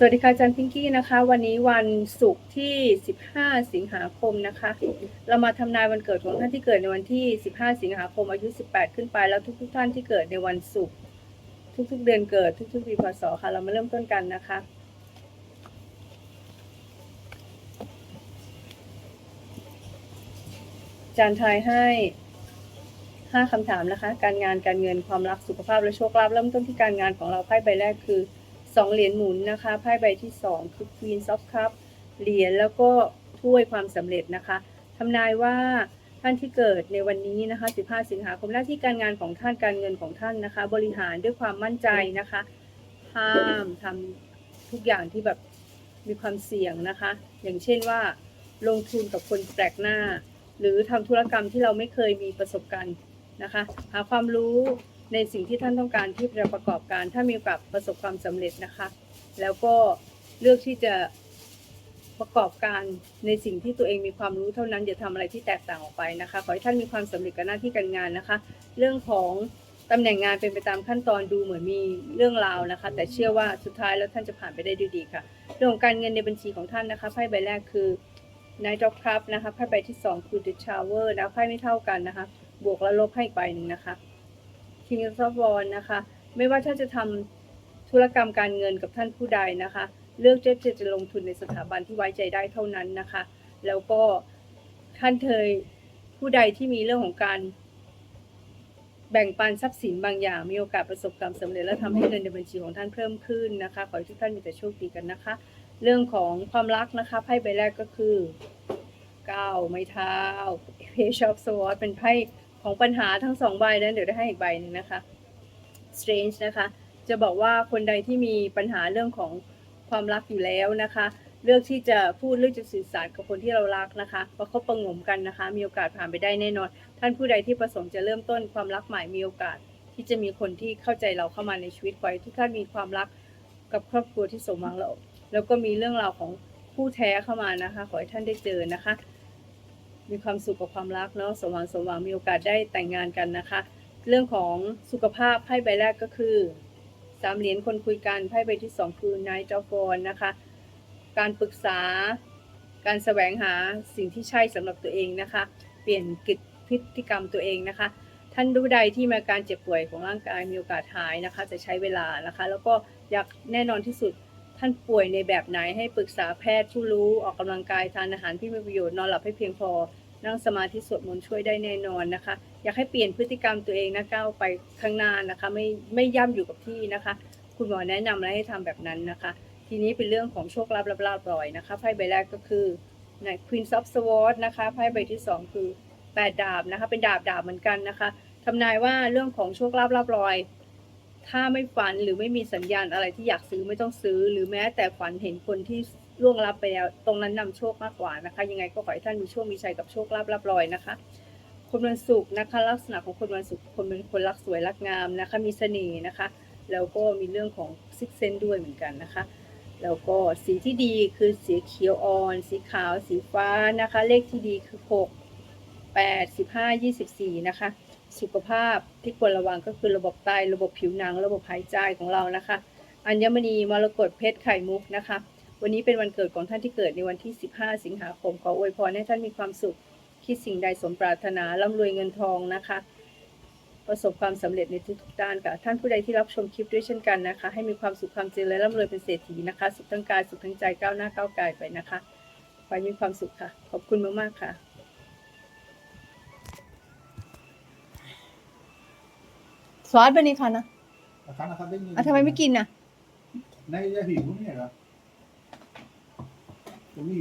สวัสดีค่ะอาจารย์พิงกี้นะคะ วันนี้วันศุกร์ที่ 15 สิงหาคมนะคะ เรามาทำนายวันเกิดของท่านที่เกิดในวันที่ 15 สิงหาคมอายุ 18 ขึ้นไปแล้วทุกๆท่านที่เกิดในวันศุกร์ทุกๆ เดือนเกิดทุกๆปีพศค่ะ เรามาเริ่มต้นกันนะคะอาจารย์ทายให้ห้าคำถามนะคะ การงานการเงินความรักสุขภาพและโชคลาภเริ่มต้นที่การงานของเราไพ่ใบแรกคือ สองเหรียญหมุนนะคะไพ่ใบที่สองคือ Queen of Cup เหรียญแล้วก็ถ้วยความสำเร็จนะคะทำนายว่าท่านที่เกิดในวันนี้นะคะ 15 สิงหาคมหน้าที่การงานของท่านการเงินของท่านนะคะ บริหารด้วยความมั่นใจนะคะห้ามทำทุกอย่างที่แบบมีความเสี่ยงนะคะ อย่างเช่นว่า ลงทุนกับคนแปลกหน้า หรือทำธุรกรรมที่เราไม่เคยมีประสบการณ์นะคะ หาความรู้ ในสิ่งที่ท่านต้องการที่จะประกอบการ ถ้ามีโอกาสประสบความสำเร็จนะคะ แล้วก็เลือกที่จะประกอบการในสิ่งที่ตัวเองมีความรู้เท่านั้นอย่าทำอะไรที่แตกต่างออกไปนะคะ ขอให้ท่านมีความสำเร็จกับหน้าที่การงานนะคะ เรื่องของตำแหน่งงานเป็นไปตามขั้นตอนดูเหมือนมีเรื่องราวนะคะ แต่เชื่อว่าสุดท้ายแล้วท่านจะผ่านไปได้ด้วยดีค่ะ เรื่องของการเงินในบัญชีของท่านนะคะไพ่ใบแรกคือ Knight of Cup นะคะไพ่ใบที่ 2 คือ The Tower นะไพ่ไม่เท่ากันนะคะ บวกและลบให้อีกใบหนึ่งนะคะ King of w a n d นะคะ ไม่ว่าท่านจะทำธุรกรรมการเงินกับท่านผู้ใดนะคะ เลือกจะจะจะลงทุนในสถาบันที่ไว้ใจได้เท่านั้นนะคะ แล้วก็ท่านเคยผู้ใดที่มีเรื่องของการแบ่งปันทรัพย์สินบางอย่าง มีโอกาสประสบความสำเร็จและทำให้เงินในบัญชีของท่านเพิ่มขึ้นนะคะ ขอให้ทุกท่านมีแต่โชคดีกันนะคะ เรื่องของความรักนะคะไพ่ใบแรกก็คือก้าไม้เท้า Page of Swords เป็นไพ่ ของปัญหาทั้งสองใบนั้นเดี๋ยวได้ให้อีกใบหนึ่งนะคะ Strange นะคะ จะบอกว่าคนใดที่มีปัญหาเรื่องของความรักอยู่แล้วนะคะ เลือกที่จะพูดเลือกจะสื่อสารกับคนที่เรารักนะคะประคบประงมกันนะคะ มีโอกาสผ่านไปได้แน่นอน ท่านผู้ใดที่ประสงค์จะเริ่มต้นความรักใหม่มีโอกาส ที่จะมีคนที่เข้าใจเราเข้ามาในชีวิตขอให้ทุกท่านมีความรักกับครอบครัวที่สมหวังแล้วแล้วก็มีเรื่องราวของคู่แท้เข้ามานะคะ ขอให้ท่านได้เจอนะคะ มีความสุขกับความรักเนาะสมหวังสมหวังมีโอกาสได้แต่งงานกันนะคะ เรื่องของสุขภาพไพ่ใบแรกก็คือสามเหรียญคนคุยกันไพ่ใบที่สองคือ Knight of Wands นะคะ การปรึกษา การแสวงหาสิ่งที่ใช่สำหรับตัวเองนะคะ เปลี่ยนกิจพฤติกรรมตัวเองนะคะ ท่านผู้ใดที่มาการเจ็บป่วยของร่างกายมีโอกาสหายนะคะ จะใช้เวลานะคะ แล้วก็อยากแน่นอนที่สุด ท่านป่วยในแบบไหนให้ปรึกษาแพทย์ผู้รู้ออกกำลังกายทานอาหารที่มีประโยชน์นอนหลับให้เพียงพอ นั่งสมาธิสวดมนต์ช่วยได้แน่นอนนะคะ อยากให้เปลี่ยนพฤติกรรมตัวเองนะก้าวไปข้างหน้านะคะ ไม่ไม่ย่ำอยู่กับที่นะคะ คุณหมอแนะนำและให้ทำแบบนั้นนะคะ ทีนี้เป็นเรื่องของโชคลาภลาบลาบลอยนะคะไพ่ใบแรกก็คือใน Queen of Swords นะคะไพ่ใบที่สองคือแปดดาบนะคะ เป็นดาบดาบเหมือนกันนะคะทำนายว่าเรื่องของโชคลาภลาบลอย ถ้าไม่ฝันหรือไม่มีสัญญาณอะไรที่อยากซื้อไม่ต้องซื้อ หรือแม้แต่ฝันเห็นคนที่ล่วงลับไปแล้ว ตรงนั้นนำโชคมากกว่านะคะ ยังไงก็ขอให้ท่านมีโชคมีชัยกับโชคลาภลาบลอยนะคะ คนวันศุกร์นะคะ ลักษณะของคนวันศุกร์คนเป็นคนรักสวยรักงามนะคะ มีเสน่ห์นะคะ แล้วก็มีเรื่องของซิกเซนด้วยเหมือนกันนะคะ แล้วก็สีที่ดีคือสีเขียวอ่อน สีขาว สีฟ้านะคะ เลขที่ดีคือ 6 8 15 24 นะคะ สุขภาพที่ควรระวังก็คือระบบไตระบบผิวหนัง ระบบหายใจของเรานะคะ อัญมณีมรกตเพชรไข่มุกนะคะ วันนี้เป็นวันเกิดของท่านที่เกิดในวันที่ 15 สิงหาคมขออวยพรให้ท่านมีความสุข คิดสิ่งใดสมปรารถนาร่ำรวยเงินทองนะคะ ประสบความสำเร็จในทุกๆด้านค่ะท่านผู้ใดที่รับชมคลิปด้วยเช่นกันนะคะ ให้มีความสุขความเจริญและร่ำรวยเป็นเศรษฐีนะคะ สุขทั้งกายสุขทั้งใจก้าวหน้าก้าวไกลไปนะคะขอให้มีความสุขค่ะ ขอบคุณมากๆค่ะ ซอสไปนี่ค่ะนะ Acá no está teniendo. อะทำไมไม่กินน่ะ Nadie ya dijo, mira. Conmigo.